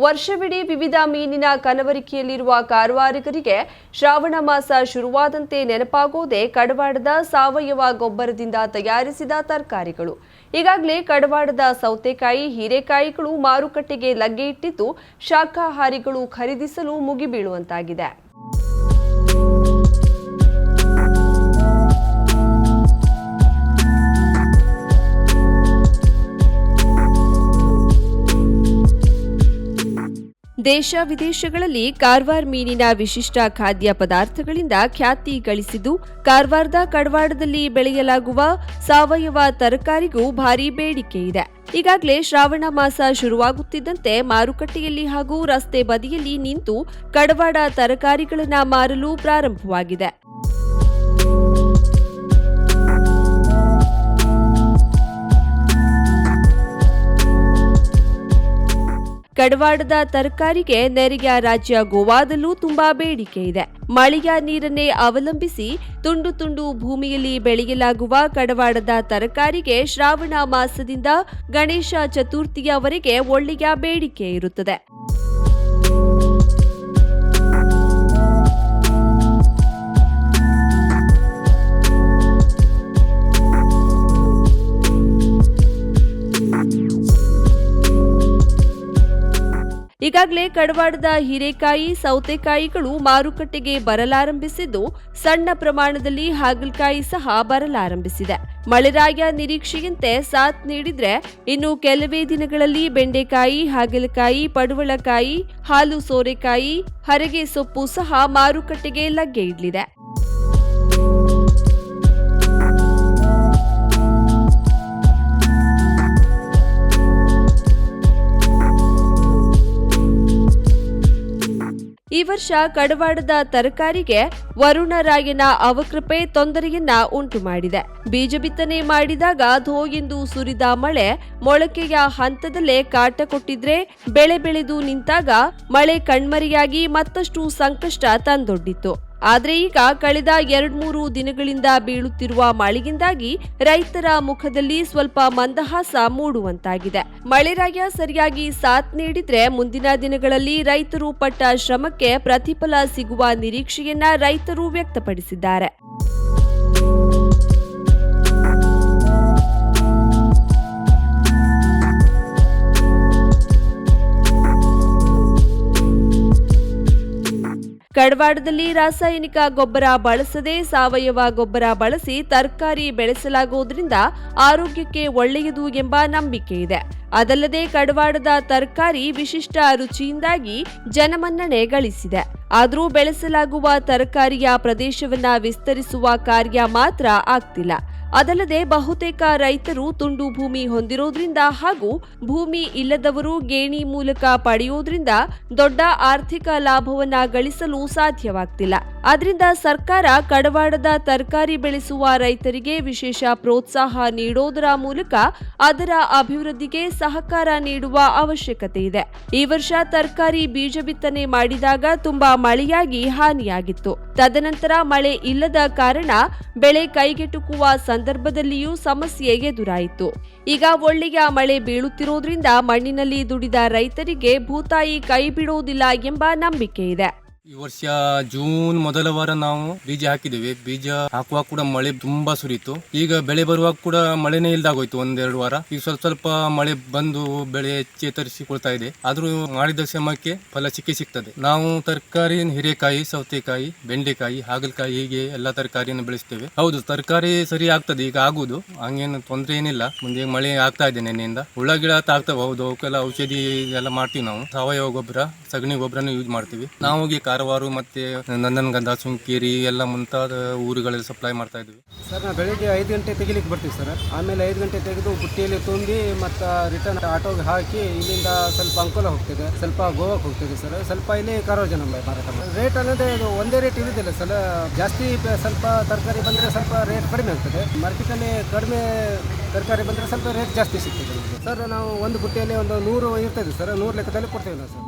ವರ್ಷವಿಡೀ ವಿವಿಧ ಮೀನಿನ ಕನವರಿಕೆಯಲ್ಲಿರುವ ಕಾರವಾರಿಗರಿಗೆ ಶ್ರಾವಣ ಮಾಸ ಶುರುವಾದಂತೆ ನೆನಪಾಗುವುದೇ ಕಡವಾಡದ ಸಾವಯವ ಗೊಬ್ಬರದಿಂದ ತಯಾರಿಸಿದ ತರಕಾರಿಗಳು. ಈಗಾಗಲೇ ಕಡವಾಡದ ಸೌತೆಕಾಯಿ, ಹೀರೆಕಾಯಿಗಳು ಮಾರುಕಟ್ಟೆಗೆ ಲಗ್ಗೆ ಇಟ್ಟಿದ್ದು, ಶಾಖಾಹಾರಿಗಳು ಖರೀದಿಸಲು ಮುಗಿಬೀಳುವಂತಾಗಿದೆ. ದೇಶ ವಿದೇಶಗಳಲ್ಲಿ ಕಾರ್ವಾರ್ ಮೀನಿನ ವಿಶಿಷ್ಟ ಖಾದ್ಯ ಪದಾರ್ಥಗಳಿಂದ ಖ್ಯಾತಿ ಗಳಿಸಿದ್ದು, ಕಾರವಾರದ ಕಡವಾಡದಲ್ಲಿ ಬೆಳೆಯಲಾಗುವ ಸಾವಯವ ತರಕಾರಿಗೂ ಭಾರೀ ಬೇಡಿಕೆ ಇದೆ. ಈಗಾಗಲೇ ಶ್ರಾವಣ ಮಾಸ ಶುರುವಾಗುತ್ತಿದ್ದಂತೆ ಮಾರುಕಟ್ಟೆಯಲ್ಲಿ ಹಾಗೂ ರಸ್ತೆ ಬದಿಯಲ್ಲಿ ನಿಂತು ಕಡವಾಡ ತರಕಾರಿಗಳನ್ನು ಮಾರಲು ಪ್ರಾರಂಭವಾಗಿದೆ. ಕಡವಾಡದ ತರಕಾರಿಗೆ ನೆರೆಯ ರಾಜ್ಯ ಗೋವಾದಲ್ಲೂ ತುಂಬಾ ಬೇಡಿಕೆ ಇದೆ. ಮಳೆಯ ನೀರನ್ನೇ ಅವಲಂಬಿಸಿ ತುಂಡು ತುಂಡು ಭೂಮಿಯಲ್ಲಿ ಬೆಳೆಯಲಾಗುವ ಕಡವಾಡದ ತರಕಾರಿಗೆ ಶ್ರಾವಣ ಮಾಸದಿಂದ ಗಣೇಶ ಚತುರ್ಥಿಯವರೆಗೆ ಒಳ್ಳೆಯ ಬೇಡಿಕೆ ಇರುತ್ತದೆ. ಈಗಾಗಲೇ ಕಡವಾಡದ ಹೀರೆಕಾಯಿ, ಸೌತೆಕಾಯಿಗಳು ಮಾರುಕಟ್ಟೆಗೆ ಬರಲಾರಂಭಿಸಿದ್ದು, ಸಣ್ಣ ಪ್ರಮಾಣದಲ್ಲಿ ಹಾಗಲಕಾಯಿ ಸಹ ಬರಲಾರಂಭಿಸಿದೆ. ಮಳೆರಾಯ ನಿರೀಕ್ಷೆಯಂತೆ ಸಾಥ್ ನೀಡಿದ್ರೆ ಇನ್ನು ಕೆಲವೇ ದಿನಗಳಲ್ಲಿ ಬೆಂಡೆಕಾಯಿ, ಹಾಗಲಕಾಯಿ, ಪಡುವಳಕಾಯಿ, ಹಾಲು ಸೋರೆಕಾಯಿ, ಹರಗೆ ಸೊಪ್ಪು ಸಹ ಮಾರುಕಟ್ಟೆಗೆ ಲಗ್ಗೆ ಇಡಲಿದೆ. ಈ ವರ್ಷ ಕಡವಾಡದ ತರಕಾರಿಗೆ ವರುಣರಾಯನ ಅವಕೃಪೆ ತೊಂದರೆಯನ್ನ ಉಂಟು ಮಾಡಿದೆ. ಬೀಜ ಬಿತ್ತನೆ ಮಾಡಿದಾಗ ಧೋ ಸುರಿದ ಮಳೆ ಮೊಳಕೆಯ ಹಂತದಲ್ಲೇ ಕಾಟ ಕೊಟ್ಟಿದ್ರೆ ಬೆಳೆ ಬೆಳೆದು ನಿಂತಾಗ ಮಳೆ ಕಣ್ಮರೆಯಾಗಿ ಮತ್ತಷ್ಟು ಸಂಕಷ್ಟ ತಂದೊಡ್ಡಿತ್ತು. ಆದ್ರೆ ಈಗ ಕಳೆದ ಎರಡ್ಮೂರು ದಿನಗಳಿಂದ ಬೀಳುತ್ತಿರುವ ಮಳೆಯಿಂದಾಗಿ ರೈತರ ಮುಖದಲ್ಲಿ ಸ್ವಲ್ಪ ಮಂದಹಾಸ ಮೂಡುವಂತಾಗಿದೆ. ಮಳೆರಾಯ ಸರಿಯಾಗಿ ಸಾಥ್ ನೀಡಿದ್ರೆ ಮುಂದಿನ ದಿನಗಳಲ್ಲಿ ರೈತರು ಪಟ್ಟ ಶ್ರಮಕ್ಕೆ ಪ್ರತಿಫಲ ಸಿಗುವ ನಿರೀಕ್ಷೆಯನ್ನ ರೈತರು ವ್ಯಕ್ತಪಡಿಸಿದ್ದಾರೆ. ಕಡವಾಡದಲ್ಲಿ ರಾಸಾಯನಿಕ ಗೊಬ್ಬರ ಬಳಸದೆ ಸಾವಯವ ಗೊಬ್ಬರ ಬಳಸಿ ತರಕಾರಿ ಬೆಳೆಸಲಾಗುವುದರಿಂದ ಆರೋಗ್ಯಕ್ಕೆ ಒಳ್ಳೆಯದು ಎಂಬ ನಂಬಿಕೆ ಇದೆ. ಅದಲ್ಲದೆ ಕಡವಾಡದ ತರಕಾರಿ ವಿಶಿಷ್ಟ ರುಚಿಯಿಂದಾಗಿ ಜನಮನ್ನಣೆ ಗಳಿಸಿದೆ. ಆದರೂ ಬೆಳೆಸಲಾಗುವ ತರಕಾರಿಯ ಪ್ರದೇಶವನ್ನ ವಿಸ್ತರಿಸುವ ಕಾರ್ಯ ಮಾತ್ರ ಆಗ್ತಿಲ್ಲ. ಅದಲ್ಲದೆ ಬಹುತೇಕ ರೈತರು ತುಂಡು ಭೂಮಿ ಹೊಂದಿರೋದ್ರಿಂದ ಹಾಗೂ ಭೂಮಿ ಇಲ್ಲದವರು ಗೇಣಿ ಮೂಲಕ ಪಡೆಯುವುದರಿಂದ ದೊಡ್ಡ ಆರ್ಥಿಕ ಲಾಭವನ್ನ ಗಳಿಸಲು ಸಾಧ್ಯವಾಗ್ತಿಲ್ಲ. ಆದ್ರಿಂದ ಸರ್ಕಾರ ಕಡವಾಡದ ತರಕಾರಿ ಬೆಳೆಸುವ ರೈತರಿಗೆ ವಿಶೇಷ ಪ್ರೋತ್ಸಾಹ ನೀಡೋದರ ಮೂಲಕ ಅದರ ಅಭಿವೃದ್ಧಿಗೆ ಸಹಕಾರ ನೀಡುವ ಅವಶ್ಯಕತೆ ಇದೆ. ಈ ವರ್ಷ ತರಕಾರಿ ಬೀಜ ಬಿತ್ತನೆ ಮಾಡಿದಾಗ ತುಂಬಾ ಮಳೆಯಾಗಿ ಹಾನಿಯಾಗಿತ್ತು. ತದನಂತರ ಮಳೆ ಇಲ್ಲದ ಕಾರಣ ಬೆಳೆ ಕೈಗೆಟುಕುವ ಸಂದರ್ಭದಲ್ಲಿಯೂ ಸಮಸ್ಯೆ ಎದುರಾಯಿತು. ಈಗ ಒಳ್ಳೆಯ ಮಳೆ ಬೀಳುತ್ತಿರುವುದರಿಂದ ಮಣ್ಣಿನಲ್ಲಿ ದುಡಿದ ರೈತರಿಗೆ ಭೂತಾಯಿ ಕೈ ಬಿಡುವುದಿಲ್ಲ ಎಂಬ ನಂಬಿಕೆ ಇದೆ. ಈ ವರ್ಷ ಜೂನ್ ಮೊದಲ ವಾರ ನಾವು ಬೀಜ ಹಾಕಿದ್ದೇವೆ. ಬೀಜ ಹಾಕುವಾಗ ಕೂಡ ಮಳೆ ತುಂಬಾ ಸುರಿತು ಈಗ ಬೆಳೆ ಬರುವಾಗ ಕೂಡ ಮಳೆನೇ ಇಲ್ದಾಗೋಯ್ತು ಒಂದೆರಡು ವಾರ. ಈಗ ಸ್ವಲ್ಪ ಸ್ವಲ್ಪ ಮಳೆ ಬಂದು ಬೆಳೆ ಚೇತರಿಸಿಕೊಳ್ತಾ ಇದೆ. ಆದ್ರೂ ಮಾಡಿದ ಶ್ರಮಕ್ಕೆ ಫಲ ಸಿಕ್ಕಿ ಸಿಗ್ತದೆ. ನಾವು ತರಕಾರಿ ಹಿರೇಕಾಯಿ, ಸೌತೆಕಾಯಿ, ಬೆಂಡೆಕಾಯಿ, ಹಾಗಲಕಾಯಿ ಹೀಗೆ ಎಲ್ಲಾ ತರಕಾರಿಯನ್ನು ಬೆಳೆಸ್ತೇವೆ. ಹೌದು, ತರಕಾರಿ ಸರಿ ಆಗ್ತದೆ, ಈಗ ಆಗುದು ಹಂಗೇನು ತೊಂದರೆ ಏನಿಲ್ಲ. ಮುಂದೆ ಮಳೆ ಆಗ್ತಾ ಇದೆ ನೆನ್ನೆಯಿಂದ. ಹುಳ ಗಿಡ ಹೌದು ಅವಕ್ಕೆಲ್ಲ ಔಷಧಿ ಎಲ್ಲ ಮಾಡ್ತೀವಿ ನಾವು. ಸಾವಯವ ಗೊಬ್ಬರ, ಸಗಣಿ ಗೊಬ್ಬರನ ಯೂಸ್ ಮಾಡ್ತೀವಿ. ನಾವು ಕಾರವಾರ ಮತ್ತೆ ನಂದನಗಂಧ ಸುಂಕೇರಿ ಎಲ್ಲ ಮುಂತಾದ ಊರುಗಳಲ್ಲಿ ಸಪ್ಲೈ ಮಾಡ್ತಾ ಇದ್ವಿ. ಸರ್, ನಾವು ಬೆಳಿಗ್ಗೆ ಐದು ಗಂಟೆ ತೆಗಿಲಿಕ್ಕೆ ಬರ್ತೀವಿ ಸರ್. ಆಮೇಲೆ ಐದು ಗಂಟೆ ತೆಗೆದು ಬುಟ್ಟಿಯಲ್ಲಿ ತುಂಬಿ ಮತ್ತು ರಿಟರ್ನ್ ಆಟೋಗೆ ಹಾಕಿ ಇಲ್ಲಿಂದ ಸ್ವಲ್ಪ ಅಂಕೋಲ ಹೋಗ್ತಿದೆ, ಸ್ವಲ್ಪ ಗೋವಾಕ್ಕೆ ಹೋಗ್ತಿದೆ ಸರ್. ಸ್ವಲ್ಪ ಇಲ್ಲಿ ಕಾರವಾರ ಜನ ಮಾರಾಟ ರೇಟ್ ಅನ್ನೋದೇ ಒಂದೇ ರೇಟ್ ಇರುವುದಿಲ್ಲ ಸರ್. ಜಾಸ್ತಿ ಸ್ವಲ್ಪ ತರಕಾರಿ ಬಂದರೆ ಸ್ವಲ್ಪ ರೇಟ್ ಕಡಿಮೆ ಆಗ್ತದೆ. ಮಾರ್ಕೆಟಲ್ಲಿ ಕಡಿಮೆ ತರಕಾರಿ ಬಂದರೆ ಸ್ವಲ್ಪ ರೇಟ್ ಜಾಸ್ತಿ ಸಿಗ್ತದೆ ಸರ್, ನಾವು ಒಂದು ಬುಟ್ಟಿಯಲ್ಲಿ ಒಂದು ನೂರು ಇರ್ತದೆ ಸರ್. ನೂರು ಲೆಕ್ಕದಲ್ಲಿ ಕೊಡ್ತೇವೆ ಸರ್.